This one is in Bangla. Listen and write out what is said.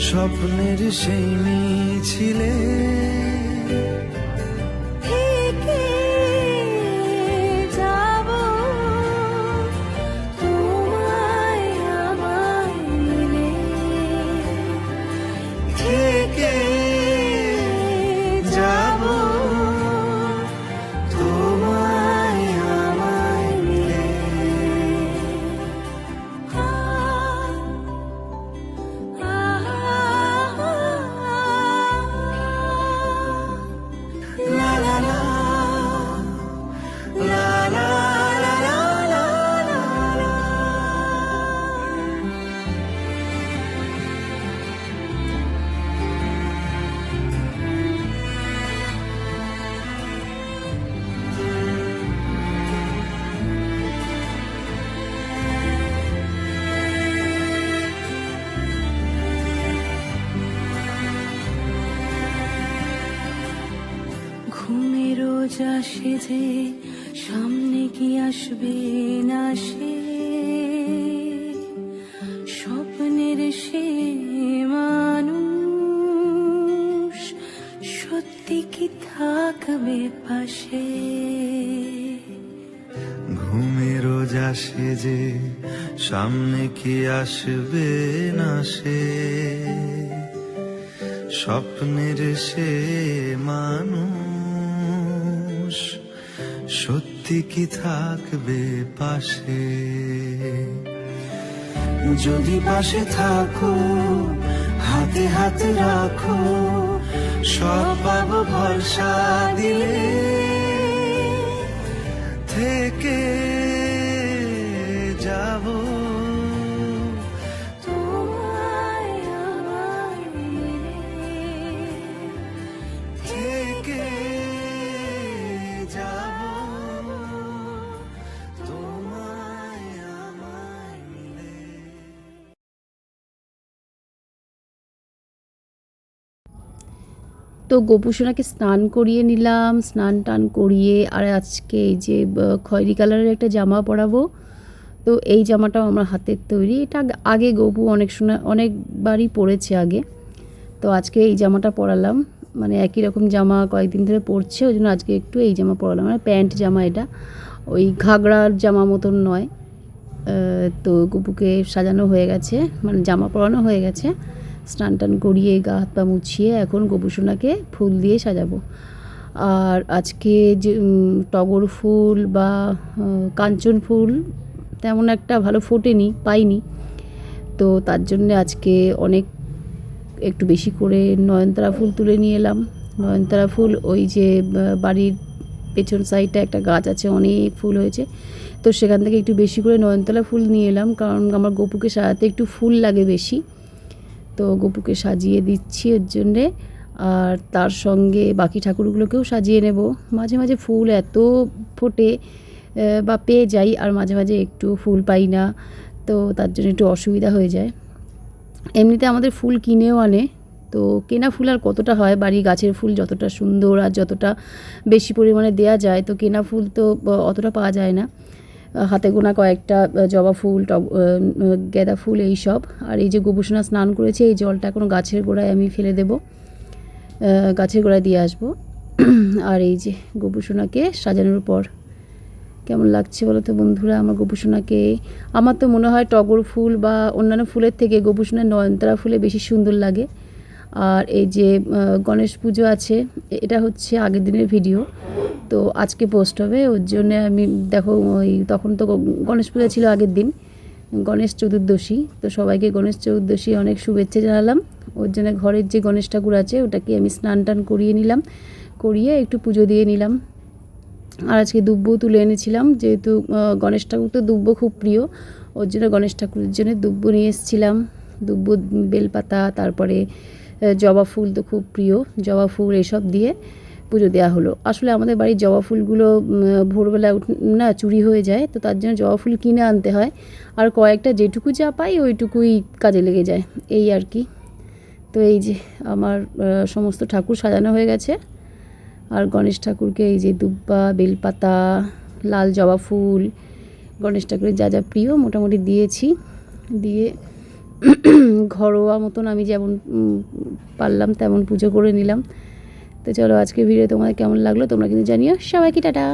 স্বপ্নের সেই মিছিলে রোজ আসে যে সামনে কি আসবে না সে? স্বপ্নের সে মানুষ সত্যি কি থাকবে পাশে? ঘুমে রোজ আসে যে সামনে কি আসবে না সে? স্বপ্নের সে মানুষ সত্যি কি থাকবে পাশে? যদি পাশে থাকো, হাতে হাতে রাখো, সব পাবো ভরসা দিলে। থেকে যাব। তো গোপুসোনাকে স্নান করিয়ে নিলাম, স্নান টান করিয়ে আর আজকে এই যে খয়েরি কালারের একটা জামা পরাবো। তো এই জামাটাও আমার হাতের তৈরি। এটা আগে গপু অনেক সময় অনেকবারই পরেছে আগে। তো আজকে এই জামাটা পরালাম। মানে একই রকম জামা কয়েকদিন ধরে পরছে, ওই জন্য আজকে একটু এই জামা পরালাম। মানে প্যান্ট জামা এটা। ওই ঘাগড়ার জামা মতন নয়। তো গপুকে সাজানো হয়ে গেছে। মানে জামা পরানো হয়ে গেছে। স্নান টান করিয়ে গা হাত পা মুছিয়ে এখন গোপুসোনাকে ফুল দিয়ে সাজাবো। আর আজকে যে টগর ফুল বা কাঞ্চন ফুল তেমন একটা ভালো ফোটেনি, পাইনি। তো তার জন্যে আজকে অনেক একটু বেশি করে নয়নতারা ফুল তুলে নিয়ে এলাম। নয়নতারা ফুল ওই যে বাড়ির পেছন সাইডটা একটা গাছ আছে, অনেক ফুল হয়েছে। তো সেখান থেকে একটু বেশি করে নয়নতলা ফুল নিয়ে এলাম, কারণ আমার গপুকে সাজাতে একটু ফুল লাগে বেশি। তো গপুকে সাজিয়ে দিচ্ছি এর জন্যে। আর তার সঙ্গে বাকি ঠাকুরগুলোকেও সাজিয়ে নেব। মাঝে মাঝে ফুল এত ফোটে বা পেয়ে যাই, আর মাঝে মাঝে একটু ফুল পাই না, তো তার জন্য একটু অসুবিধা হয়ে যায়। এমনিতে আমাদের ফুল কিনেও আনে, তো কেনা ফুল আর কতটা হয়, বাড়ি গাছের ফুল যতটা সুন্দর আর যতটা বেশি পরিমাণে দেয়া যায়, তো কেনা ফুল তো অতটা পাওয়া যায় না। হাতে গোনা কয়েকটা জবা ফুল, টব গেঁদা ফুল এই সব আর এই যে গোপুসোনা স্নান করেছে, এই জলটা কোনো গাছের গোড়ায় আমি ফেলে দেবো। গাছের গোড়ায় দিয়ে আসব। আর এই যে গোপুসোনাকে সাজানোর পর, কেমন লাগছে বলো তো বন্ধুরা আমার গোপুসোনাকে আমার তো মনে হয় টগর ফুল বা অন্যান্য ফুলের থেকে গোপুসোনার নয়নতারা ফুলে বেশি সুন্দর লাগে। আর এই যে গণেশ পুজো আছে এটা হচ্ছে আগের দিনের ভিডিও। তো আজকে পোস্ট হবে। ওর জন্য আমি, দেখো, ওই তখন তো গণেশ পূজা ছিল আগের দিন, গণেশ চতুর্দশী। তো সবাইকে গণেশ চতুর্দশী অনেক শুভেচ্ছা জানালাম। ওর জন্য ঘরের যে গণেশ ঠাকুর আছে, ওটাকে আমি স্নান টান করিয়ে নিলাম, করিয়ে একটু পুজো দিয়ে নিলাম। আর আজকে দুব্বও তুলে এনেছিলাম, যেহেতু গণেশ ঠাকুর তো দুব্ব খুব প্রিয়, ওর জন্য গণেশ ঠাকুরের জন্য দুব্ব নিয়ে এসেছিলাম। দুব্ব, বেলপাতা, তারপরে জবা ফুল তো খুব প্রিয়, জবা ফুল এসব দিয়ে। পুজো দেওয়া হলো। আসলে আমাদের বাড়ির জবা ফুলগুলো ভোরবেলা উঠ- না, চুরি হয়ে যায়, তো তার জন্য জবা ফুল কিনে আনতে হয়। আর কয়েকটা যেটুকু যা পাই, ওইটুকুই কাজে লেগে যায়। এই আর কি। তো এই যে আমার সমস্ত ঠাকুর সাজানো হয়ে গেছে। আর গণেশ ঠাকুরকে এই যে দুব্বা, বেলপাতা, লাল জবা ফুল, গণেশ ঠাকুরের যা যা প্রিয় মোটামুটি দিয়েছি। দিয়ে ঘরোয়া মতন আমি যেমন পারলাম, তেমন পুজো করে নিলাম। তো চলো আজকে ভিডিও তোমাদের কেমন লাগল তোমরা কিন্তু জানিও। সবাইকে টাটা।